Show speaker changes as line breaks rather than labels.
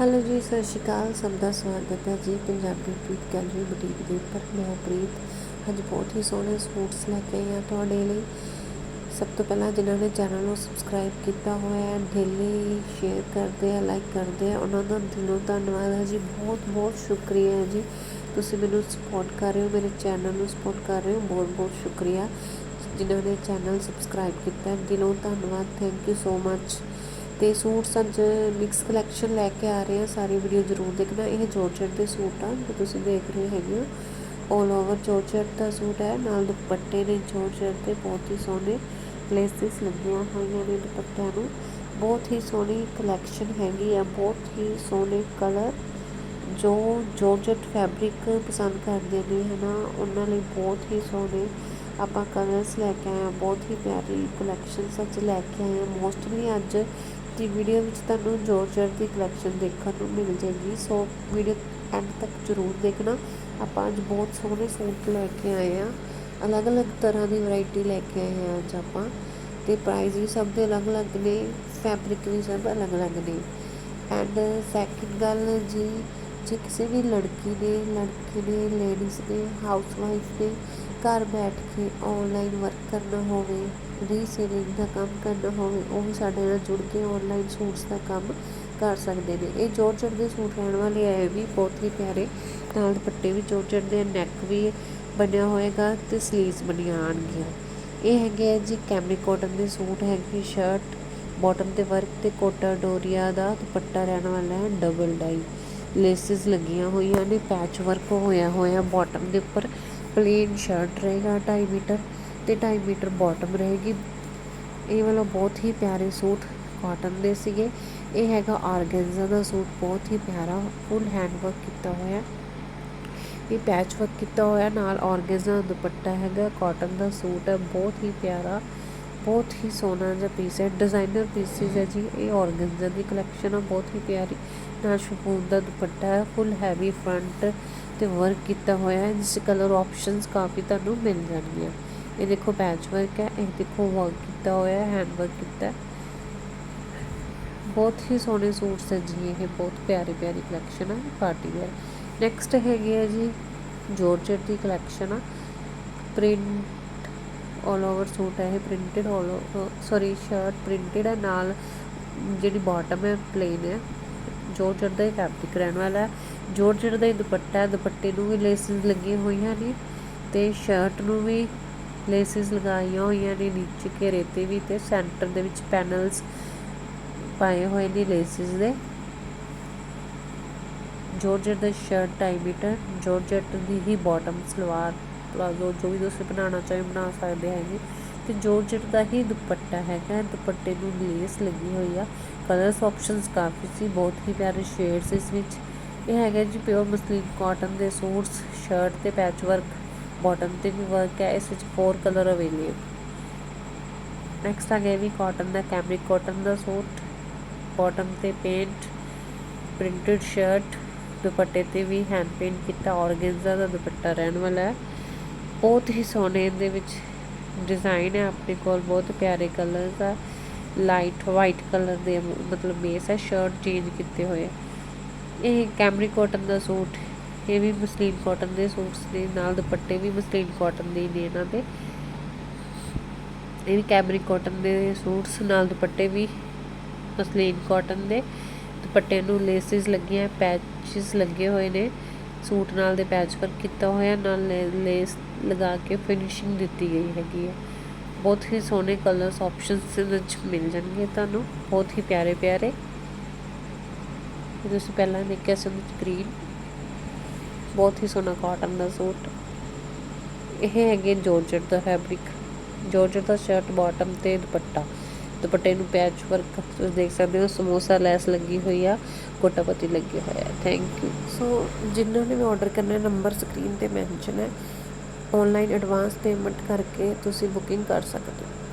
Hello ਜੀ, ਸਤਿ ਸ਼੍ਰੀ ਅਕਾਲ। ਸਭ ਦਾ ਸਵਾਗਤ ਹੈ ਜੀ ਪੰਜਾਬੀ ਪ੍ਰੀਤ ਗੈਲਰੀ ਬੁਟੀਕ ਦੇ ਉੱਪਰ। ਮੈਂ ਪ੍ਰੀਤ। ਅੱਜ ਬਹੁਤ ਹੀ ਸੋਹਣੇ ਸੂਟਸ ਲੈ ਕੇ ਆਈ ਹਾਂ ਤੁਹਾਡੇ ਲਈ। ਸਭ ਤੋਂ ਪਹਿਲਾਂ ਜਿਨ੍ਹਾਂ ਨੇ ਚੈਨਲ ਨੂੰ ਸਬਸਕ੍ਰਾਈਬ ਕੀਤਾ ਹੋਇਆ ਹੈ ਡੇਲੀ ਸ਼ੇਅਰ ਕਰਦੇ ਆ ਲਾਈਕ ਕਰਦੇ ਆ, ਉਹਨਾਂ ਦਾ ਦਿਲੋਂ ਧੰਨਵਾਦ ਹੈ ਜੀ। ਬਹੁਤ ਬਹੁਤ ਸ਼ੁਕਰੀਆ ਹੈ ਜੀ। ਤੁਸੀਂ ਮੈਨੂੰ ਸਪੋਰਟ ਕਰ ਰਹੇ ਹੋ, ਮੇਰੇ ਚੈਨਲ ਨੂੰ ਸਪੋਰਟ ਕਰ ਰਹੇ ਹੋ। ਬਹੁਤ ਬਹੁਤ ਸ਼ੁਕਰੀਆ। ਜਿਨ੍ਹਾਂ ਨੇ ਚੈਨਲ ਸਬਸਕ੍ਰਾਈਬ ਕੀਤਾ ਦਿਲੋਂ ਧੰਨਵਾਦ। ਥੈਂਕ ਯੂ ਸੋ ਮੱਚ ਅਤੇ ਸੂਟਸ ਅੱਜ ਮਿਕਸ ਕਲੈਕਸ਼ਨ ਲੈ ਕੇ ਆ ਰਹੇ ਹਾਂ ਸਾਰੀ ਵੀਡੀਓ ਜ਼ਰੂਰ ਦੇਖਣਾ। ਇਹ ਜੋਰਜਟ ਦੇ ਸੂਟ ਆ, ਜੋ ਤੁਸੀਂ ਦੇਖ ਰਹੇ ਹੈਗੇ ਹੋ। 올 ਓਵਰ ਜੋਰਜਟ ਦਾ ਸੂਟ ਹੈ, ਨਾਲ ਦੁਪੱਟੇ ਨੇ ਜੋਰਜਟ ਦੇ, ਬਹੁਤ ਹੀ ਸੋਹਣੇ ਲੇਸਿਸ ਲੱਗੀਆਂ ਹੋਈਆਂ ਨੇ ਦੁਪੱਟਿਆਂ ਨੂੰ। ਬਹੁਤ ਹੀ ਸੋਹਣੀ ਕਲੈਕਸ਼ਨ ਹੈਗੀ ਆ, ਬਹੁਤ ਹੀ ਸੋਹਣੇ ਕਲਰ ਜੋ ਜੋਰਜਟ ਫੈਬਰਿਕ ਪਸੰਦ ਕਰਦੇ ਨੇ, ਹਨਾ। ਉਹਨਾਂ ਲਈ ਬਹੁਤ ਹੀ ਸੋਹਣੇ ਆਪਾਂ ਕਲਰਸ ਲੈ ਕੇ ਆਏ ਆ, ਬਹੁਤ ਹੀ ਪਿਆਰੀ ਕਲੈਕਸ਼ਨ ਸੱਚ ਲੈ ਕੇ ਆਏ ਆ। ਮੋਸਟਲੀ ਅੱਜ ਦੀ ਵੀਡੀਓ ਵਿੱਚ ਤੁਹਾਨੂੰ ਜੋਰਜਟ ਦੀ ਕਲੈਕਸ਼ਨ ਦੇਖਣ ਨੂੰ ਮਿਲ ਜਾਏਗੀ। ਸੋ ਵੀਡੀਓ ਐਂਡ ਤੱਕ ਜ਼ਰੂਰ ਦੇਖਣਾ। ਆਪਾਂ ਅੱਜ ਬਹੁਤ ਸੋਹਣੇ ਸੂਟ ਲੈ ਕੇ ਆਏ ਆ ਅਲੱਗ-ਅਲੱਗ ਤਰ੍ਹਾਂ ਦੀ ਵੈਰਾਈਟੀ ਲੈ ਕੇ ਆਏ ਆ ਅੱਜ ਆਪਾਂ। ਤੇ ਪ੍ਰਾਈਸ ਵੀ ਸਭ ਦੇ ਅਲੱਗ-ਅਲੱਗ ਨੇ ਫੈਬਰਿਕ ਵੀ ਸਭ ਅਲੱਗ-ਅਲੱਗ ਨੇ। ਐਂਡ ਸੈਕਿੰਡ ਗੱਲ ਜੀ, ਜੇ ਕਿਸੇ ਵੀ ਲੜਕੀ ਨੇ ਲੜਕੀ ਨੇ ਲੇਡੀਜ਼ ਨੇ ਹਾਊਸ ਵਾਈਫ ਨੇ ਘਰ ਬੈਠ ਕੇ ਔਨਲਾਈਨ ਵਰਕ ਕਰਨਾ ਹੋਵੇ ਰੀਸੇਲਿੰਗ ਦਾ ਕੰਮ ਕਰਨਾ ਹੋਵੇ, ਉਹ ਵੀ ਸਾਡੇ ਨਾਲ ਜੁੜ ਕੇ ਔਨਲਾਈਨ ਸੂਟਸ ਦਾ ਕੰਮ ਕਰ ਸਕਦੇ ਨੇ। ਇਹ ਜੋਰਜਟ ਦੇ ਸੂਟ ਰਹਿਣ ਵਾਲੇ ਆਏ ਵੀ ਬਹੁਤ ਹੀ ਪਿਆਰੇ ਨਾਲ ਦੁਪੱਟੇ ਵੀ ਜੋਰਜਟ ਦੇ ਨੈਕ ਵੀ ਬਣਿਆ ਹੋਏਗਾ ਤੇ ਸਲੀਵਸ ਬਣੀਆਂ ਆਣਗੀਆਂ ਇਹ ਹੈਗੇ ਜੀ ਕੈਮਰੀ ਕਾਟਨ ਦੇ ਸੂਟ ਹੈਗੇ ਸ਼ਰਟ ਬਾਟਮ ਤੇ ਵਰਕ ਤੇ ਕੋਟਾ ਡੋਰੀਆ ਦਾ ਦੁਪੱਟਾ ਰਹਿਣ ਵਾਲਾ ਹੈ ਡਬਲ ਡਾਈ ਲੇਸਿਸ ਲੱਗੀਆਂ ਹੋਈਆਂ ਨੇ ਪੈਚ ਵਰਕ ਹੋਇਆ ਹੋਇਆ ਬਾਟਮ ਦੇ ਉੱਪਰ। ਪਲੇਨ ਸ਼ਰਟ ਰਹੇਗਾ 2.5 ਮੀਟਰ ਤੇ 2.5 ਮੀਟਰ ਬਾਟਮ ਰਹੇਗੀ। ਇਹ ਵਾਲਾ ਬਹੁਤ ਹੀ ਪਿਆਰੇ ਸੂਟ ਕਾਟਨ ਦੇ ਸੀਗੇ। ਇਹ ਹੈਗਾ ਆਰਗੈਂਜ਼ਾ ਦਾ ਸੂਟ, ਬਹੁਤ ਹੀ ਪਿਆਰਾ ਫੁੱਲ ਹੈਂਡ ਵਰਕ ਕੀਤਾ ਹੋਇਆ। ਇਹ ਪੈਚ ਵਰਕ ਕੀਤਾ ਹੋਇਆ, ਨਾਲ ਆਰਗੈਂਜ਼ਾ ਦੁਪੱਟਾ ਹੈਗਾ ਕਾਟਨ ਦਾ ਸੂਟ ਹੈ, ਬਹੁਤ ਹੀ ਪਿਆਰਾ, ਬਹੁਤ ਹੀ ਸੋਹਣਾ ਜਿਹਾ ਪੀਸ ਹੈ। ਡਿਜ਼ਾਈਨਰ ਪੀਸਿਸ ਹੈ ਜੀ, ਇਹ ਆਰਗੈਂਜ਼ਾ ਦੀ ਕਲੈਕਸ਼ਨ ਹੈ ਬਹੁਤ ਹੀ ਪਿਆਰੀ। ਨਾਲ ਸ਼ਫੂਨ ਦਾ ਦੁਪੱਟਾ ਹੈ ਫੁੱਲ ਹੈਵੀ ਫਰੰਟ ਤੇ ਵਰਕ ਕੀਤਾ ਹੋਇਆ ਹੈ, ਜਿਸ ਕਲਰ ਆਪਸ਼ਨਸ ਕਾਫੀ ਤੁਹਾਨੂੰ ਮਿਲ ਜਾਣਗੀਆਂ। ਇਹ ਦੇਖੋ ਪੈਚ ਵਰਕ ਹੈ, ਇਹ ਦੇਖੋ ਵਰਕ ਕੀਤਾ ਹੋਇਆ ਹੈ ਹੈਂਡ ਵਰਕ ਕੀਤਾ ਬਹੁਤ ਹੀ ਸੋਹਣੇ ਸੂਟਸ ਹੈ ਜੀ, ਇਹ ਬਹੁਤ ਪਿਆਰੀ ਪਿਆਰੀ ਕਲੈਕਸ਼ਨ ਹੈ ਪਾਰਟੀ ਵੇਅਰ ਨੈਕਸਟ ਹੈਗੇ ਹੈ ਜੀ ਜੋਰਜਟ ਦੀ ਕਲੈਕਸ਼ਨ ਆ। ਪ੍ਰਿੰਟ ਆਲ ਓਵਰ ਸੂਟ ਹੈ, ਇਹ printed all sorry shirt printed ਹੈ, ਨਾਲ ਜਿਹੜੀ ਬਾਟਮ ਹੈ ਪਲੇਨ ਹੈ। ਜੋਰਜਟ ਦਾ ਹੀ ਫੈਬਰਿਕ ਰਹਿਣ ਵਾਲਾ ਹੈ। ਜੋਰਜਟ ਦਾ ਹੀ ਦੁਪੱਟਾ ਹੈ, ਦੁਪੱਟੇ ਨੂੰ ਵੀ ਲੇਸਿਸ ਲੱਗੀਆਂ ਹੋਈਆਂ ਨੇ ਤੇ ਸ਼ਰਟ ਨੂੰ ਵੀ ਲੇਸਿਸ ਲਗਾਈਆਂ ਹੋਈਆਂ ਨੇ, ਨੀਚੇ ਘੇਰੇ ਤੇ ਵੀ ਤੇ ਸੈਂਟਰ ਦੇ ਵਿੱਚ ਪੈਨਲਸ ਪਾਏ ਹੋਏ ਨੇ ਲੇਸਿਸ ਦੇ। ਜੋਰਜਟ ਦਾ ਸ਼ਰਟ 2.5 ਮੀਟਰ ਜੋਰਜਟ ਦੀ ਹੀ ਬਾਟਮ ਸਲਵਾਰ, ਪਲਾਜ਼ੋ ਜੋ ਵੀ ਤੁਸੀਂ ਬਣਾਉਣਾ ਚਾਹੋ ਬਣਾ ਸਕਦੇ ਹੈਗੇ। ਤੇ ਜੋਰਜਟ ਦਾ ਹੀ ਦੁਪੱਟਾ ਹੈਗਾ, ਦੁਪੱਟੇ ਨੂੰ ਲੇਸ ਲੱਗੀ ਹੋਈ ਆ। ਕਲਰਸ ਆਪਸ਼ਨਸ ਕਾਫੀ ਸੀ, ਬਹੁਤ ਹੀ ਪਿਆਰੇ ਸ਼ੇਡਸ ਇਸ ਵਿੱਚ। ਇਹ ਹੈਗਾ ਜੀ ਪਿਓਰ ਮਸਲੀਨ ਕਾਟਨ ਦੇ ਸੂਟਸ ਸ਼ਰਟ ਤੇ ਪੈਚ ਵਰਕ ਬਾਟਮ ਤੇ ਵੀ ਵਰਕ ਹੈ, ਇਸ ਵਿੱਚ ਫੋਰ ਕਲਰ ਅਵੇਲੇਬਲ ਨੈਕਸਟ ਆ ਗਿਆ ਵੀ ਕਾਟਨ ਦਾ ਕੈਮਰਿਕ ਕਾਟਨ ਦਾ ਸੂਟ ਬਾਟਮ ਤੇ ਪੇਂਟ ਪ੍ਰਿੰਟਡ ਸ਼ਰਟ ਦੁਪੱਟੇ ਤੇ ਵੀ ਹੈਂਡ ਪੇਂਟ ਕੀਤਾ ਆਰਗੈਂਜ਼ਾ ਦਾ ਦੁਪੱਟਾ ਰਹਿਣ ਵਾਲਾ ਹੈ। ਬਹੁਤ ਹੀ ਸੋਹਣੇ ਇਹਦੇ ਵਿੱਚ ਡਿਜ਼ਾਈਨ ਹੈ, ਆਪਣੇ ਕੋਲ ਬਹੁਤ ਪਿਆਰੇ ਕਲਰਸ ਆ। ਲਾਈਟ ਵਾਈਟ ਕਲਰ ਦੇ ਮਤਲਬ ਬੇਸ ਹੈ ਸ਼ਰਟ ਚੇਂਜ ਕੀਤੇ ਹੋਏ ਇਹ ਕੈਮਰੀ ਕਾਟਨ ਦਾ ਸੂਟ ਇਹ ਵੀ ਮਸਲੀਨ ਕਾਟਨ ਦੇ ਸੂਟਸ ਨੇ, ਨਾਲ ਦੁਪੱਟੇ ਵੀ ਮਸਲੀਨ ਕਾਟਨ ਦੇ ਨੇ ਇਹਨਾਂ ਦੇ। ਇਹ ਵੀ ਕੈਮਰੀ ਕਾਟਨ ਦੇ ਸੂਟਸ, ਨਾਲ ਦੁਪੱਟੇ ਵੀ ਮਸਲੀਨ ਕਾਟਨ ਦੇ। ਦੁਪੱਟੇ ਨੂੰ ਲੇਸਿਸ ਲੱਗੀਆਂ ਪੈਚਸ ਲੱਗੇ ਹੋਏ ਨੇ। ਸੂਟ ਨਾਲ ਦੇ ਪੈਚ ਵਰਕ ਕੀਤਾ ਹੋਇਆ, ਨਾਲ ਲੇਸ ਲਗਾ ਕੇ ਫਿਨਿਸ਼ਿੰਗ ਦਿੱਤੀ ਗਈ ਹੈਗੀ ਹੈ। ਬਹੁਤ ਹੀ ਸੋਹਣੇ ਕਲਰਸ, ਆਪਸ਼ਨਸ ਵਿੱਚ ਮਿਲ ਜਾਣਗੇ ਤੁਹਾਨੂੰ। ਬਹੁਤ ਹੀ ਪਿਆਰੇ ਪਿਆਰੇ ਤੁਸੀਂ ਪਹਿਲਾਂ ਦੇਖਿਆ ਸੀ ਗ੍ਰੀਨ ਬਹੁਤ ਹੀ ਸੋਹਣਾ ਕਾਟਨ ਦਾ ਸੂਟ। ਇਹ ਹੈਗੇ ਜੋਰਜਟ ਦਾ ਫੈਬਰਿਕ ਜੋਰਜਟ ਦਾ ਸ਼ਰਟ ਬਾਟਮ ਤੇ ਦੁਪੱਟਾ। ਦੁਪੱਟੇ ਨੂੰ ਪੈਚ ਵਰਕ ਤੁਸੀਂ ਦੇਖ ਸਕਦੇ ਹੋ, ਸਮੋਸਾ ਲੈਸ ਲੱਗੀ ਹੋਈ ਆ ਕੋਟਾਪਤੀ ਲੱਗੀ ਹੋਇਆ ਥੈਂਕ ਯੂ ਸੋ ਜਿਨ੍ਹਾਂ ਨੇ ਵੀ ਆਰਡਰ ਕਰਨਾ ਨੰਬਰ ਸਕਰੀਨ ਤੇ ਮੈਂਸ਼ਨ ਹੈ। ਆਨਲਾਈਨ ਐਡਵਾਂਸ ਪੇਮੈਂਟ ਕਰਕੇ ਤੁਸੀਂ ਬੁਕਿੰਗ ਕਰ ਸਕਦੇ ਹੋ।